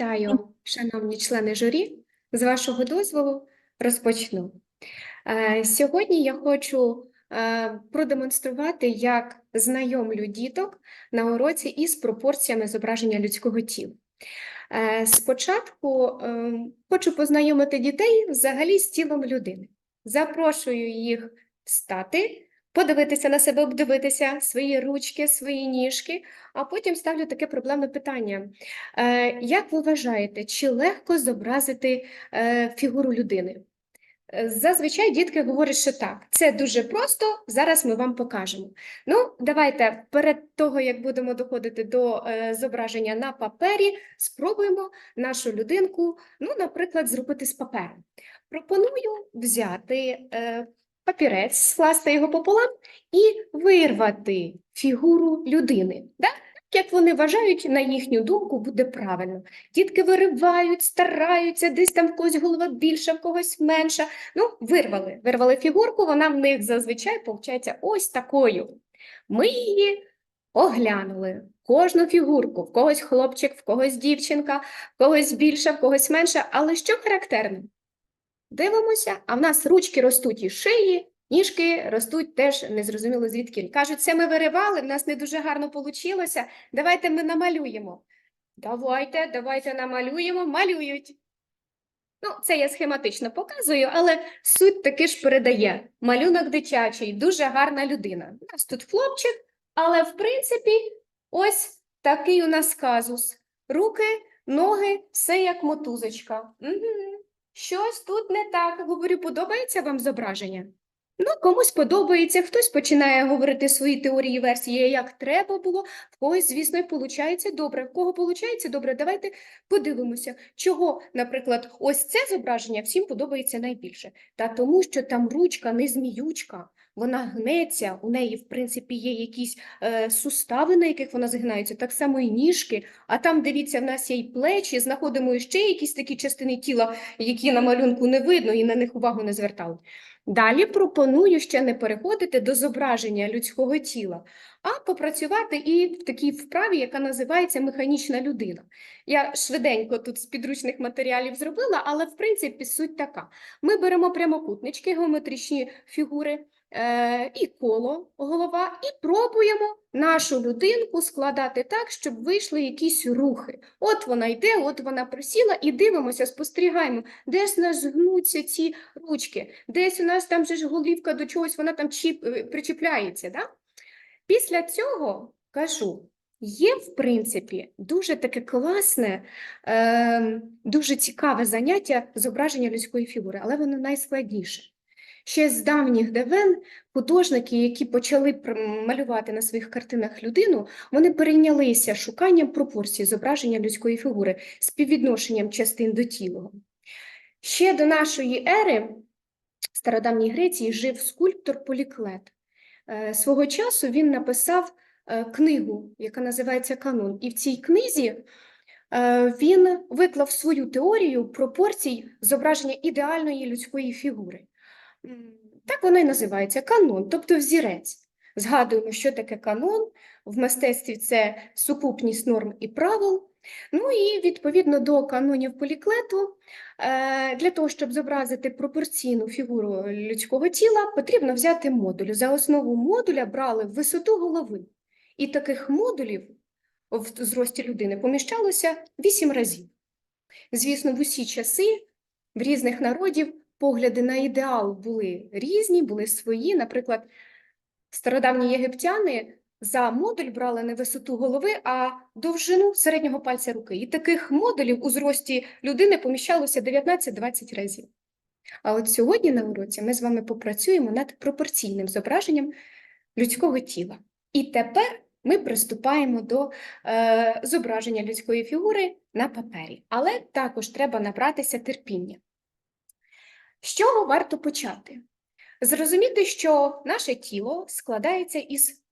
Вітаю, шановні члени журі. З вашого дозволу розпочну. Е, Сьогодні я хочу е, продемонструвати, як знайомлю діток на уроці із пропорціями зображення людського тіла. Е, Спочатку хочу познайомити дітей взагалі з тілом людини. Запрошую їх встати, подивитися на себе, обдивитися свої ручки, свої ніжки, а потім ставлю таке проблемне питання. Е, Як ви вважаєте, чи легко зобразити е, фігуру людини? Е, Зазвичай дітки говорять, що так, це дуже просто, зараз ми вам покажемо. Ну, давайте перед того, як будемо доходити до зображення на папері, спробуємо нашу людинку, ну, наприклад, зробити з паперу. Пропоную взяти папірець, скласти його пополам і вирвати фігуру людини. Так, Як вони вважають, на їхню думку, буде правильно. Дітки виривають, стараються, десь там в когось голова більша, в когось менша. Ну, вирвали, вирвали фігурку, вона в них зазвичай виходить ось такою. Ми її оглянули, кожну фігурку, в когось хлопчик, в когось дівчинка, в когось більша, в когось менша. Але що характерно? Дивимося, а в нас ручки ростуть і шиї, ніжки ростуть теж незрозуміло звідки. Кажуть, це ми виривали, в нас не дуже гарно вийшло, давайте ми намалюємо. Давайте, давайте намалюємо, малюють. Ну, це я схематично показую, але суть таки ж передає. Малюнок дитячий, дуже гарна людина. У нас тут хлопчик, але в принципі ось такий у нас казус. Руки, ноги, все як мотузочка. Угу. Щось тут не так. Говорю, подобається вам зображення? Ну, комусь подобається, хтось починає говорити свої теорії версії, як треба було, в когось, звісно, виходить добре. В кого виходить добре, давайте подивимося, чого, наприклад, ось це зображення всім подобається найбільше. Та тому, що там ручка не зміючка, вона гнеться, у неї, в принципі, є якісь е, сустави, на яких вона згинається, так само і ніжки, а там, дивіться, в нас є й плечі, знаходимо ще якісь такі частини тіла, які на малюнку не видно і на них увагу не звертали. Далі пропоную ще не переходити до зображення людського тіла, а попрацювати і в такій вправі, яка називається механічна людина. Я швиденько тут з підручних матеріалів зробила, але в принципі суть така. Ми беремо прямокутнички, геометричні фігури і коло, голова, і пробуємо нашу людинку складати так, щоб вийшли якісь рухи. От вона йде, от вона присіла, і дивимося, спостерігаємо, десь у нас гнуться ці ручки, десь у нас там же ж голівка до чогось, вона там чіп, е, причіпляється. Да? Після цього кажу, є, в принципі, дуже таке класне, е, дуже цікаве заняття зображення людської фігури, але воно найскладніше. Ще з давніх давен художники, які почали малювати на своїх картинах людину, вони перейнялися шуканням пропорцій зображення людської фігури, співвідношенням частин до тіла. Ще до нашої ери в стародавній Греції жив скульптор Поліклет. Е, Свого часу він написав е, книгу, яка називається Канон. І в цій книзі е, він виклав свою теорію пропорцій зображення ідеальної людської фігури. Так воно і називається канон, тобто взірець. Згадуємо, що таке канон. В мистецтві це сукупність норм і правил. Ну і відповідно до канонів поліклету, е, для того, щоб зобразити пропорційну фігуру людського тіла, потрібно взяти модуль. За основу модуля брали висоту голови. І таких модулів в зрості людини поміщалося 8 разів. Звісно, в усі часи в різних народів погляди на ідеал були різні, були свої. Наприклад, стародавні єгиптяни за модуль брали не висоту голови, а довжину середнього пальця руки. І таких модулів у зрості людини поміщалося 19-20 разів. А от сьогодні на уроці ми з вами попрацюємо над пропорційним зображенням людського тіла. І тепер ми приступаємо до е, зображення людської фігури на папері. Але також треба набратися терпіння. З чого варто почати? Зрозуміти, що наше тіло складається із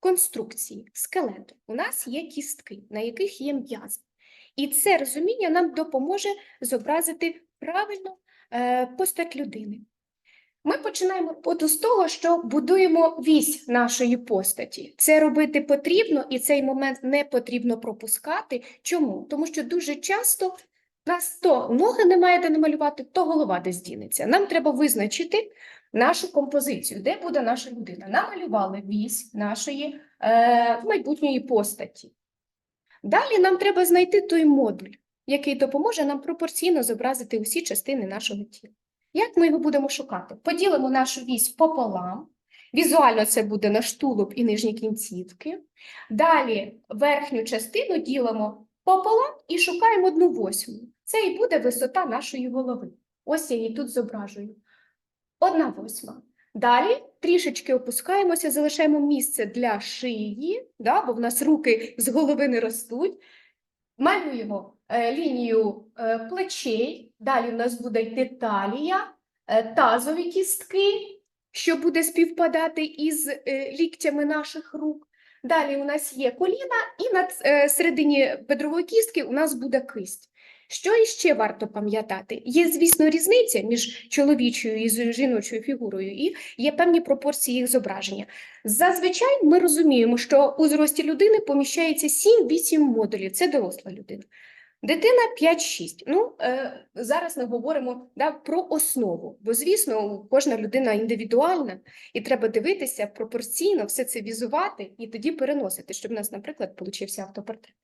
конструкції, скелету. У нас є кістки, на яких є м'язи. І це розуміння нам допоможе зобразити правильно е, постать людини. Ми починаємо роботу з того, що будуємо вісь нашої постаті. Це робити потрібно, і цей момент не потрібно пропускати. Чому? Тому що дуже часто нас то ноги немає де намалювати, то голова десь дінеться. Нам треба визначити нашу композицію, де буде наша людина. Намалювали вісь нашої е, майбутньої постаті. Далі нам треба знайти той модуль, який допоможе нам пропорційно зобразити усі частини нашого тіла. Як ми його будемо шукати? Поділимо нашу вісь пополам. Візуально це буде наш тулуб і нижні кінцівки. Далі верхню частину ділимо пополам і шукаємо одну восьму. Це і буде висота нашої голови. Ось я її тут зображую. Одна восьма. Далі трішечки опускаємося, залишаємо місце для шиї, да, бо в нас руки з голови не ростуть. Малюємо е, лінію е, плечей, далі в нас буде йти талія, е, тазові кістки, що буде співпадати із е, ліктями наших рук. Далі у нас є коліна, і на е, середині бедрової кістки у нас буде кисть. Що іще варто пам'ятати? Є, звісно, різниця між чоловічою і жіночою фігурою, і є певні пропорції їх зображення. Зазвичай ми розуміємо, що у зрості людини поміщається 7-8 модулів, це доросла людина. Дитина 5-6. Ну, е, зараз ми говоримо да, про основу, бо, звісно, кожна людина індивідуальна, і треба дивитися пропорційно, все це візувати і тоді переносити, щоб у нас, наприклад, получився автопортрет.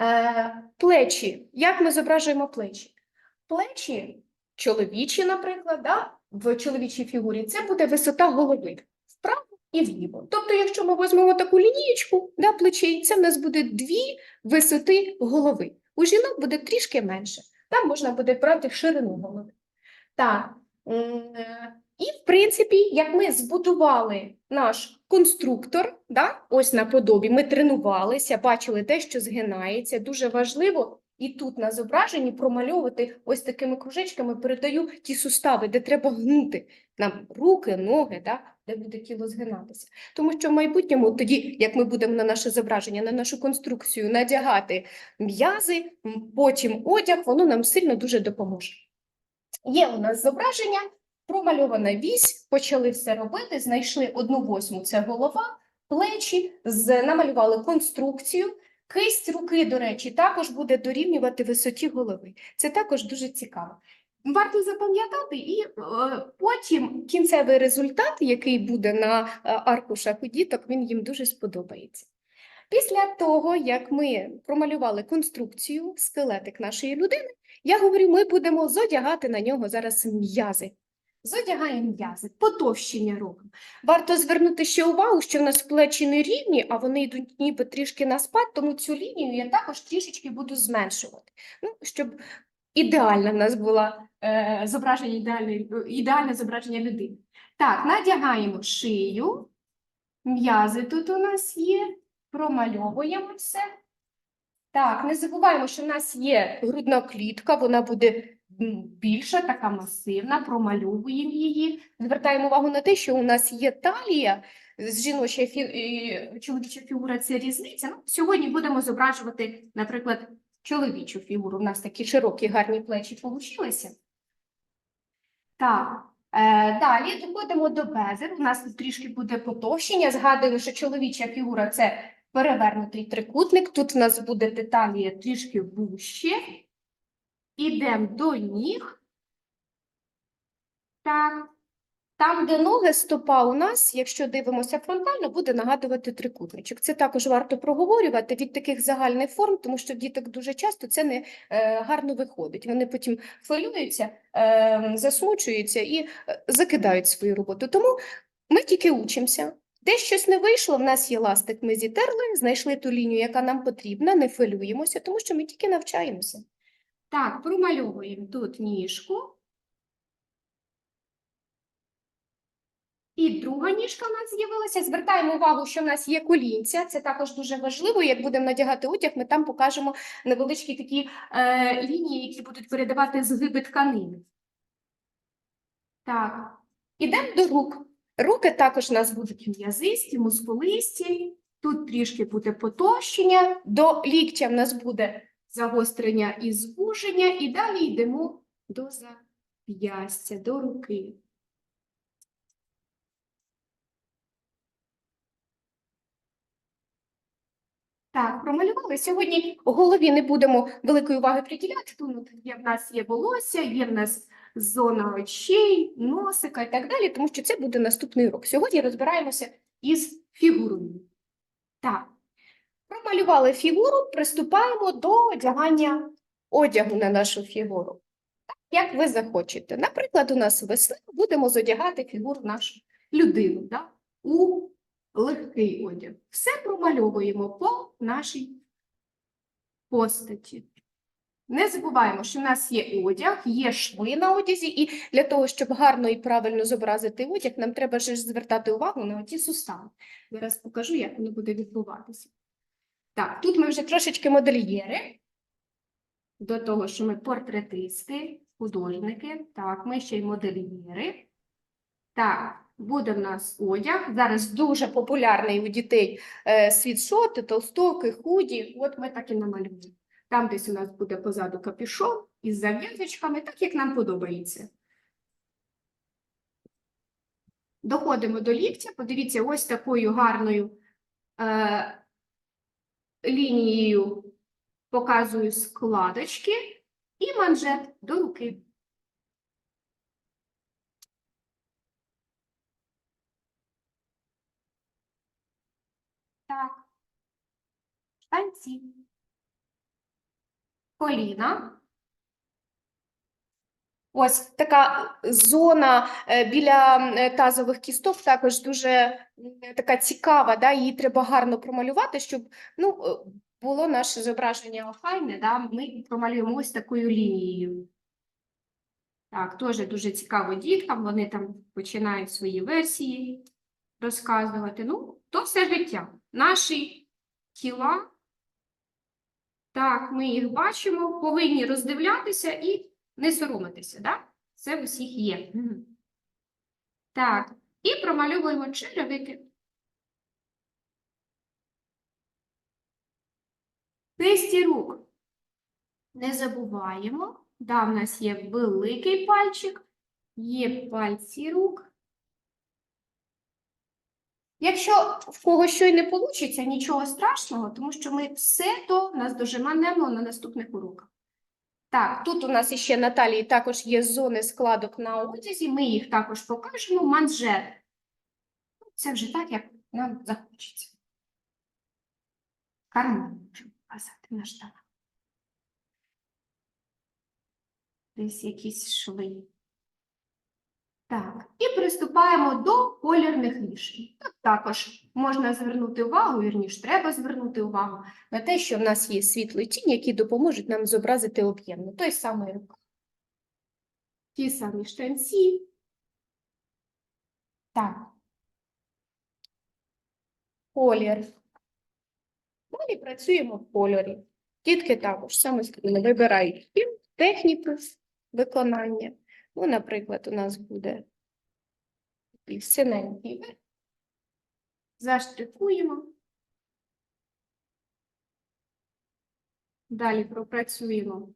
Е, плечі. Як ми зображуємо плечі? Плечі чоловічі, наприклад, да, в чоловічій фігурі, це буде висота голови вправо і вліво. Тобто, якщо ми візьмемо таку лінієчку да, плечей, це в нас буде дві висоти голови. У жінок буде трішки менше. Там можна буде брати ширину голови. Так. І, в принципі, як ми збудували наш конструктор, да, ось на подобі, ми тренувалися, бачили те, що згинається. Дуже важливо і тут на зображенні промальовувати ось такими кружечками, передаю ті сустави, де треба гнути нам руки, ноги, да, де буде тіло згинатися. Тому що в майбутньому, тоді, як ми будемо на наше зображення, на нашу конструкцію надягати м'язи, потім одяг, воно нам сильно дуже допоможе. Є у нас зображення, промальована вісь, почали все робити, знайшли одну восьму, це голова, плечі, намалювали конструкцію. Кисть руки, до речі, також буде дорівнювати висоті голови. Це також дуже цікаво. Варто запам'ятати, і е, потім кінцевий результат, який буде на е, аркушах у діток, він їм дуже сподобається. Після того, як ми промалювали конструкцію, скелетик нашої людини, я говорю, ми будемо зодягати на нього зараз м'язи. Зодягаємо м'язи, потовщення робимо. Варто звернути ще увагу, що в нас плечі не рівні, а вони йдуть ніби трішки на спад, тому цю лінію я також трішечки буду зменшувати. Ну, щоб ідеальне в нас було е, зображення, ідеальне, ідеальне зображення людини. Так, надягаємо шию, м'язи тут у нас є, промальовуємо все. Так, не забуваємо, що в нас є грудна клітка, вона буде більша, така масивна, промальовуємо її. Звертаємо увагу на те, що у нас є талія, з жіноча фі... чоловіча фігура це різниця. Ну, сьогодні будемо зображувати, наприклад, чоловічу фігуру. У нас такі широкі гарні плечі получилися. Так, е, далі доходимо до безер. У нас тут трішки буде потовщення. Згадуємо, що чоловіча фігура це перевернутий трикутник. Тут у нас буде деталія трішки вужче. Ідемо до ніг. Так. Там, де ноги, стопа у нас, якщо дивимося фронтально, буде нагадувати трикутничок. Це також варто проговорювати від таких загальних форм, тому що в діток дуже часто це не е, гарно виходить. Вони потім хвилюються, е, засмучуються і е, закидають свою роботу. Тому ми тільки учимося. Десь щось не вийшло, в нас є ластик, ми зітерли, знайшли ту лінію, яка нам потрібна, не хвилюємося, тому що ми тільки навчаємося. Так, промальовуємо тут ніжку. І друга ніжка в нас з'явилася. Звертаємо увагу, що в нас є колінця. Це також дуже важливо. Як будемо надягати одяг, ми там покажемо невеличкі такі е, лінії, які будуть передавати згиби тканини. Так, ідемо до рук. Руки також у нас будуть м'язисті, мускулисті. Тут трішки буде потовщення. До ліктя в нас буде загострення і звуження, і далі йдемо до зап'ястя, до руки. Так, промалювали. Сьогодні голові не будемо великої уваги приділяти, тому є в нас є волосся, є в нас зона очей, носика і так далі, тому що це буде наступний урок. Сьогодні розбираємося із фігурою. Так промалювали фігуру, приступаємо до одягання одягу на нашу фігуру. Як ви захочете. Наприклад, у нас весна будемо зодягати фігуру нашу людину да? у легкий одяг. Все промальовуємо по нашій постаті. Не забуваємо, що в нас є одяг, є шви на одязі, і для того, щоб гарно і правильно зобразити одяг, нам треба ж звертати увагу на оті сустави. Зараз покажу, як воно буде відбуватися. Так, тут ми вже трошечки модельєри. До того, що ми портретисти, художники. Так, ми ще й модельєри. Так, буде в нас одяг. Зараз дуже популярний у дітей е, світшоти, толстоки, худі. От ми так і намалюємо. Там десь у нас буде позаду капюшон із зав'язочками, так як нам подобається. Доходимо до ліктя. Подивіться, ось такою гарною е, лінією показую складочки і манжет до руки. Так. Штанці. Коліна. Ось така зона е, біля е, тазових кісток також дуже така цікава, да? її треба гарно промалювати, щоб ну, е, було наше зображення охайне, да? ми промалюємо ось такою лінією. Так, теж дуже цікаво діткам, вони там починають свої версії розказувати. Ну, то все життя. Наші тіла, так, ми їх бачимо, повинні роздивлятися і не соромитися, да? Це в усіх є. Так, і промальовуємо черевики. Кисті рук. Не забуваємо. Да, в нас є великий пальчик, є пальці рук. Якщо в когось що й не вийде, нічого страшного, тому що ми все то наздожиманемо на наступних уроках. Так, тут у нас ще Наталії також є зони складок на одязі, ми їх також покажемо. Манжет. Це вже так, як нам захочеться. Карман можемо показати на штанах. Десь якісь шви. Так, і приступаємо до колірних рішень. Тут також можна звернути увагу, вірніше, треба звернути увагу на те, що в нас є світло і тінь, які допоможуть нам зобразити об'ємно. Той самий рука. Ті самі штанці. Так. Колір. Далі працюємо в кольорі. Дітки також самостійно вибирають техніку виконання. Ну, наприклад, у нас буде такий синенький. Заштрикуємо. Далі пропрацюємо.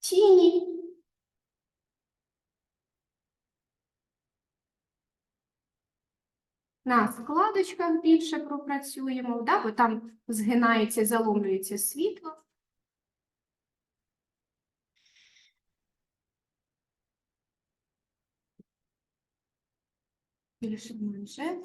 Тіні. На складочках більше пропрацюємо, да, бо там згинається, заломлюється світло. Більше манжет.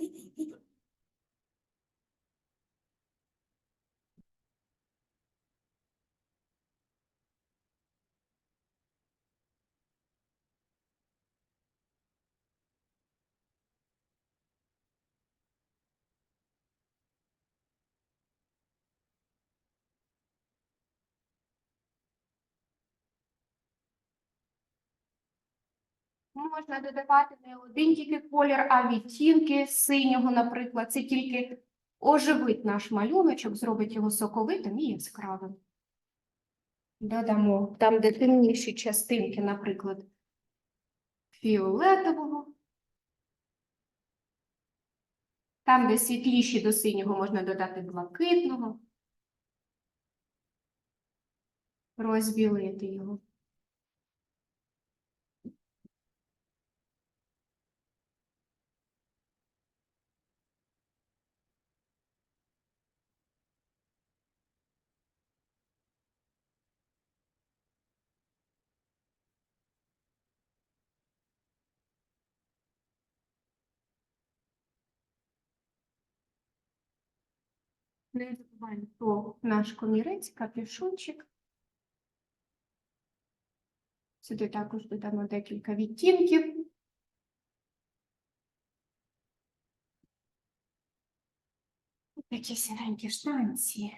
Можна додавати не один тільки колір, а відтінки синього, наприклад. Це тільки оживить наш малюночок, зробить його соковитим і яскравим. Додамо там, де темніші частинки, наприклад, фіолетового. Там, де світліші до синього, можна додати блакитного. Розбілити його. Не забуваємо про наш комірець, капюшончик. Сюди також додамо декілька відтінків. Такі сіренькі штанці.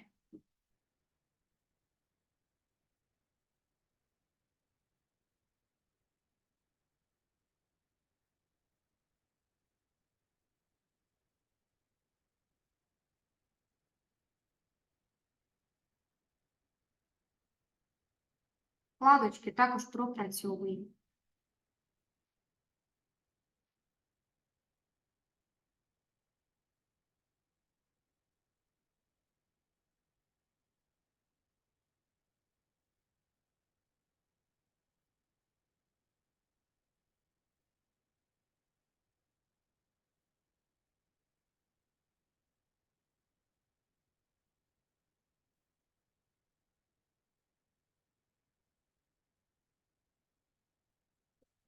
Вкладочки також пропрацьовуємо.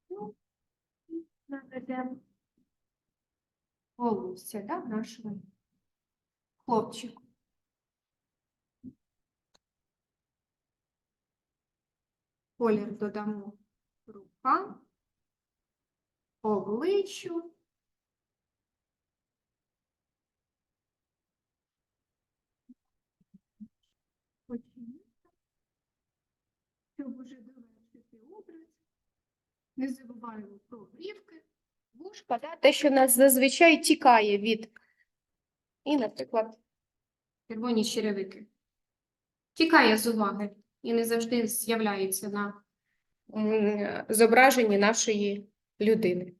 Ну, і наведемо волосся да, нашого хлопчику. Колір додамо рукам, обличчю. Щоб уже. Не забуваємо про брівки, вушка, да? те, що нас зазвичай тікає від, і, наприклад, червоні черевики. Тікає з уваги і не завжди з'являється на зображенні нашої людини.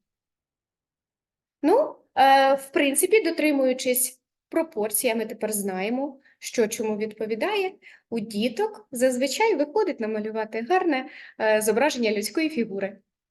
Ну, е, в принципі, дотримуючись пропорцій, ми тепер знаємо, що чому відповідає, у діток зазвичай виходить намалювати гарне е, зображення людської фігури.